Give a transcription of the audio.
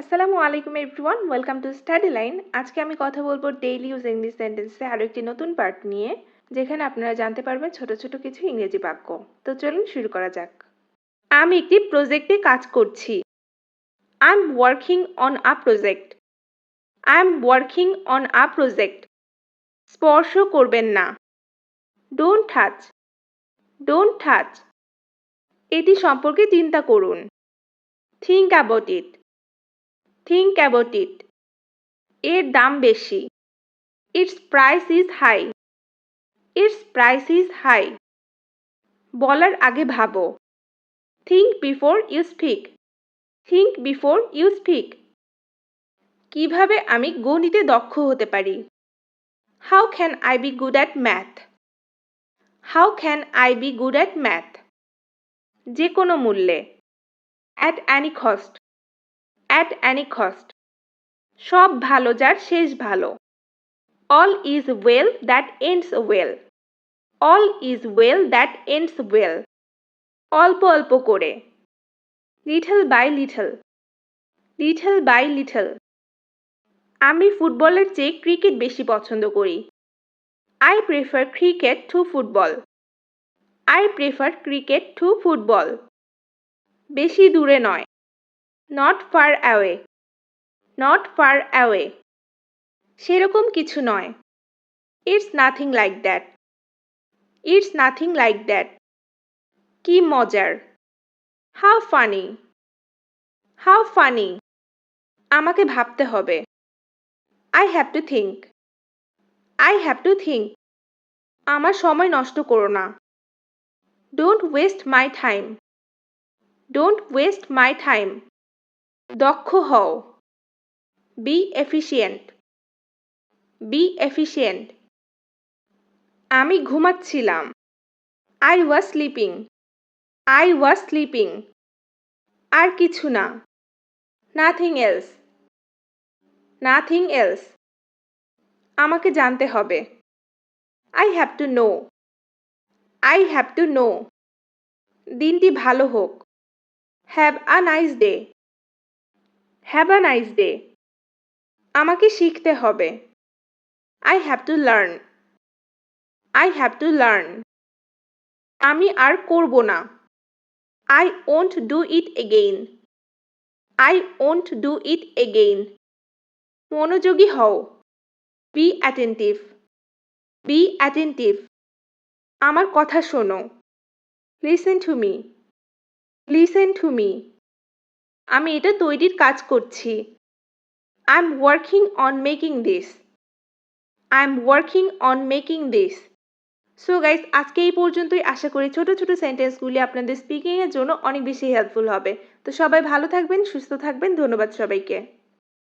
আসসালামু আলাইকুম everyone welcome to study line আজকে আমি কথা বলব ডেইলি ইউজ ইংলিশ সেন্টেন্সে আরও একটি নতুন পার্ট নিয়ে, যেখানে আপনারা জানতে পারবেন ছোট ছোট কিছু ইংরেজি বাক্য। তো চলুন শুরু করা যাক। আমি একটি প্রজেক্টে কাজ করছি। I am working on a project I am working on a project স্পর্শ করবেন না। ডোন্ট টাচ ডোন্ট টাচ এটি সম্পর্কে চিন্তা করুন। Think about it think about it এর দাম বেশি। It's price is high it's price is high বলার আগে ভাবো। Think before you speak think before you speak কীভাবে আমি গণিতে দক্ষ হতে পারি? How can I be good at math how can I be good at math যে কোনো মূল্যে। At any cost at any cost সব ভালো যার শেষ ভালো। All is well that ends well all is well that ends well অল্প অল্প করে। Little by little little by little আমি ফুটবলের চেয়ে ক্রিকেট বেশি পছন্দ করি। I prefer cricket to football I prefer cricket to football বেশি দূরে নয়। Not far away not far away সেরকম কিছু নয়। It's nothing like that it's nothing like that কি মজার। হাউ ফানি হাউ ফানি আমাকে ভাবতে হবে। I have to think I have to think আমার সময় নষ্ট করো না। Don't waste my time don't waste my time দক্ষ হও। বি এফিসিয়েন্ট বি এফিসিয়েন্ট আমি ঘুমাচ্ছিলাম। I was sleeping. I was sleeping. আর কিছু না। Nothing else. Nothing else. আমাকে জানতে হবে। I have to know. I have to know. দিনটি ভালো হোক। Have a nice day. Have a nice day আমাকে শিখতে হবে। I have to learn I have to learn আমি আর করব না। I won't do it again I won't do it again মনোযোগী হও। বি অ্যাটেন্টিভ বি অ্যাটেন্টিভ আমার কথা শোনো। Listen to me listen to me আমি এটা তৈরির কাজ করছি। I am working on making this I am working on making this so guys আজকে এই পর্যন্তই। আশা করি ছোট ছোট সেন্টেন্সগুলি আপনাদের স্পিকিংয়ের জন্য অনেক বেশি হেল্পফুল হবে। তো সবাই ভালো থাকবেন, সুস্থ থাকবেন। ধন্যবাদ সবাইকে।